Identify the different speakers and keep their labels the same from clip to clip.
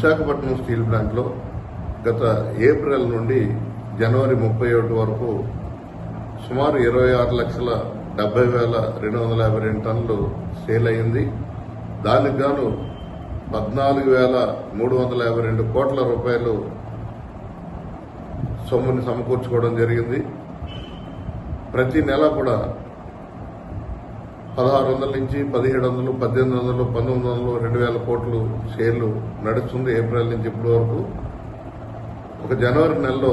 Speaker 1: Visakhapatnam steel ప్లాంట్లో గత April నుండి జనవరి ముప్పై ఒకటి వరకు సుమారు ఇరవై ఆరు లక్షల డెబ్బై వేల రెండు వందల యాభై రెండు టన్నులు సేల్ అయింది. దానికి గాను పద్నాలుగు వేల మూడు వందల యాభై రెండు కోట్ల రూపాయలు సొమ్ముని సమకూర్చుకోవడం జరిగింది. ప్రతి నెల కూడా పదహారు వందల నుంచి పదిహేడు వందలు పద్దెనిమిది వందలు పంతొమ్మిది వందలు రెండు వేల కోట్లు షేర్లు నడుస్తుంది ఏప్రిల్ నుంచి ఇప్పటి వరకు. ఒక జనవరి నెలలో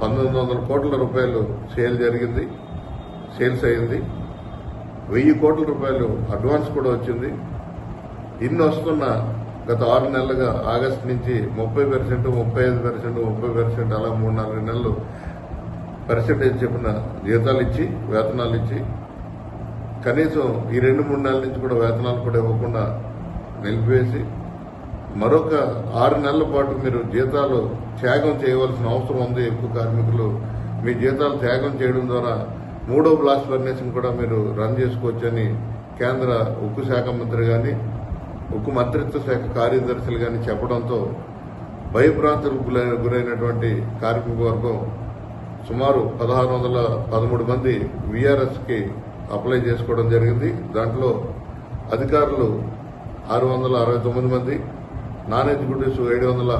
Speaker 1: పంతొమ్మిది వందల కోట్ల రూపాయలు సేల్ జరిగింది సేల్స్ అయింది. వెయ్యి కోట్ల రూపాయలు అడ్వాన్స్ కూడా వచ్చింది. ఇన్ని వస్తున్న గత ఆరు నెలలుగా ఆగస్టు నుంచి ముప్పై పర్సెంట్ ముప్పై ఐదు పర్సెంట్ ముప్పై పర్సెంట్ అలా మూడు నాలుగు నెలలు పర్సెంటేజ్ చెప్పిన జీతాలు ఇచ్చి వేతనాలు ఇచ్చి కనీసం ఈ రెండు మూడు నెలల నుంచి కూడా వేతనాలు కూడా ఇవ్వకుండా నిలిపివేసి మరొక ఆరు నెలల పాటు మీరు జీతాలు త్యాగం చేయవలసిన అవసరం ఉంది ఎక్కువ కార్మికులు. మీ జీతాలు త్యాగం చేయడం ద్వారా మూడో బ్లాస్ట్ ఫర్నేషన్ కూడా మీరు రన్ చేసుకోవచ్చని కేంద్ర ఉక్కు శాఖ మంత్రి కానీ ఉక్కు మంత్రిత్వ శాఖ కార్యదర్శులు కానీ చెప్పడంతో భయభ్రాంతులకు గురైనటువంటి కార్మిక వర్గం సుమారు పదహారు వందల పదమూడు మంది విఆర్ఎస్కి అప్లై చేసుకోవడం జరిగింది. దాంట్లో అధికారులు ఆరు వందల అరవై తొమ్మిది మంది నాన్ ఎగ్జిక్యూటివ్స్ ఏడు వందల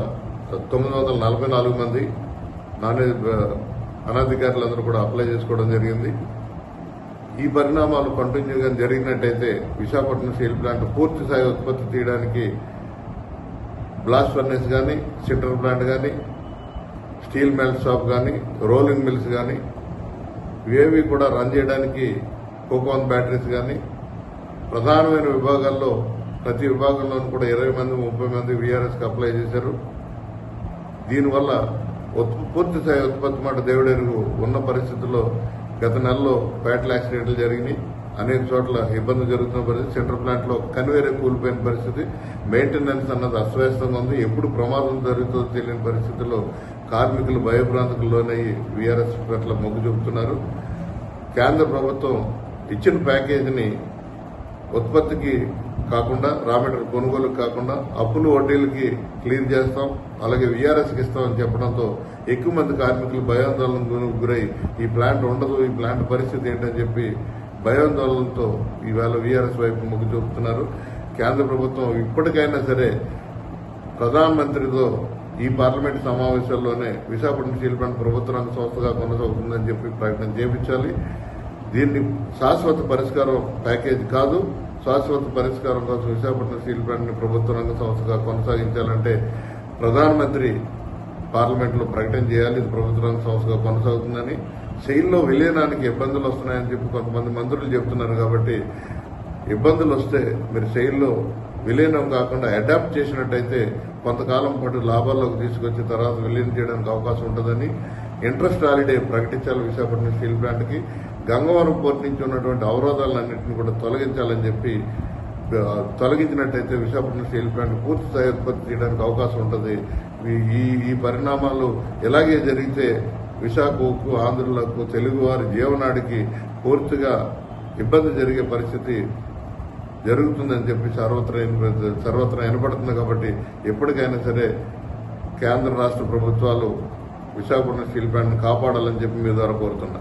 Speaker 1: తొమ్మిది వందల నలభై నాలుగు మంది నాన్ అనధికారులందరూ కూడా అప్లై చేసుకోవడం జరిగింది. ఈ పరిణామాలు కంటిన్యూగా జరిగినట్టయితే విశాఖపట్నం స్టీల్ ప్లాంట్ పూర్తి స్థాయి ఉత్పత్తి తీయడానికి బ్లాస్ట్ ఫర్నెస్ కానీ సిటర్ ప్లాంట్ కానీ స్టీల్ మెల్ షాప్ కానీ రోలింగ్ మిల్స్ కానీ ఇవేవి కూడా రన్ చేయడానికి కోకోన్ బ్యాటరీస్ కానీ ప్రధానమైన విభాగాల్లో ప్రతి విభాగంలోనూ కూడా ఇరవై మంది ముప్పై మంది వీఆర్ఎస్కి అప్లై చేశారు. దీనివల్ల పూర్తి స్థాయి ఉత్పత్తి మాట దేవుడెరుగు ఉన్న పరిస్థితుల్లో గత నెలలో ఫ్యాటల్ యాక్సిడెంట్లు జరిగినాయి. అనేక చోట్ల ఇబ్బంది జరుగుతున్న పరిస్థితి సెంట్రల్ ప్లాంట్లో కన్వేరే కూలిపోయిన పరిస్థితి మెయింటెనెన్స్ అన్నది అస్తవ్యస్తంగా ఉంది. ఎప్పుడు ప్రమాదం జరుగుతుందో తెలియని పరిస్థితుల్లో కార్మికులు భయభ్రాంతకు లోనయ్యి వీఆర్ఎస్ పట్ల మొగ్గు చూపుతున్నారు. కేంద్ర ప్రభుత్వం ఇచ్చిన ప్యాకేజీని ఉత్పత్తికి కాకుండా రా మెటీరియల్ కొనుగోలుకు కాకుండా అప్పులు వడ్డీలకి క్లియర్ చేస్తాం అలాగే వీఆర్ఎస్కి ఇస్తామని చెప్పడంతో ఎక్కువ మంది కార్మికులు భయాందోళనకు గురై ఈ ప్లాంట్ ఉండదు ఈ ప్లాంట్ పరిస్థితి ఏంటని చెప్పి భయాందోళనతో ఈవేళ వీఆర్ఎస్ వైపు మొగ్గు చూపుతున్నారు. కేంద్ర ప్రభుత్వం ఇప్పటికైనా సరే ప్రధానమంత్రితో ఈ పార్లమెంట్ సమావేశాల్లోనే విశాఖపట్నం స్టీల్ ప్లాంట్ ప్రభుత్వ రంగ సంస్థగా కొనసాగుతుందని చెప్పి ప్రకటన చేపించాలి. దీన్ని శాశ్వత పరిష్కారం ప్యాకేజ్ కాదు. శాశ్వత పరిష్కారం కోసం విశాఖపట్నం స్టీల్ ప్లాంట్ని ప్రభుత్వ రంగ సంస్థగా కొనసాగించాలంటే ప్రధానమంత్రి పార్లమెంట్లో ప్రకటన చేయాలి. ఇది ప్రభుత్వ రంగ సంస్థగా కొనసాగుతుందని. శైలిలో విలీనానికి ఇబ్బందులు వస్తున్నాయని చెప్పి కొంతమంది మంత్రులు చెబుతున్నారు కాబట్టి ఇబ్బందులు వస్తే మీరు శైలిలో విలీనం కాకుండా అడాప్ట్ చేసినట్టయితే కొంతకాలం పాటు లాభాల్లోకి తీసుకొచ్చి తర్వాత విలీనం చేయడానికి అవకాశం ఉంటుందని ఇంట్రెస్ట్ హాలిడే ప్రకటించాలి విశాఖపట్నం స్టీల్ ప్లాంట్కి. గంగవరం పోర్ట్ నుంచి ఉన్నటువంటి అవరోధాలన్నింటినీ కూడా తొలగించాలని చెప్పి తొలగించినట్టయితే విశాఖపట్నం స్టీల్ ప్లాంట్ పూర్తి స్థాయి ఉత్పత్తి చేయడానికి అవకాశం ఉంటుంది. ఈ- ఈ పరిణామాలు ఇలాగే జరిగితే విశాఖకు ఆంధ్రులకు తెలుగువారి జీవనాడికి పూర్తిగా ఇబ్బంది జరిగే పరిస్థితి జరుగుతుందని చెప్పి సర్వత్ర విన- సర్వత్రా వినపడుతుంది కాబట్టి ఎప్పటికైనా సరే కేంద్ర రాష్ట్ర ప్రభుత్వాలు విశాఖపట్నం స్టీల్ ప్లాంట్ను కాపాడాలని చెప్పి మీ ద్వారా కోరుతున్నా.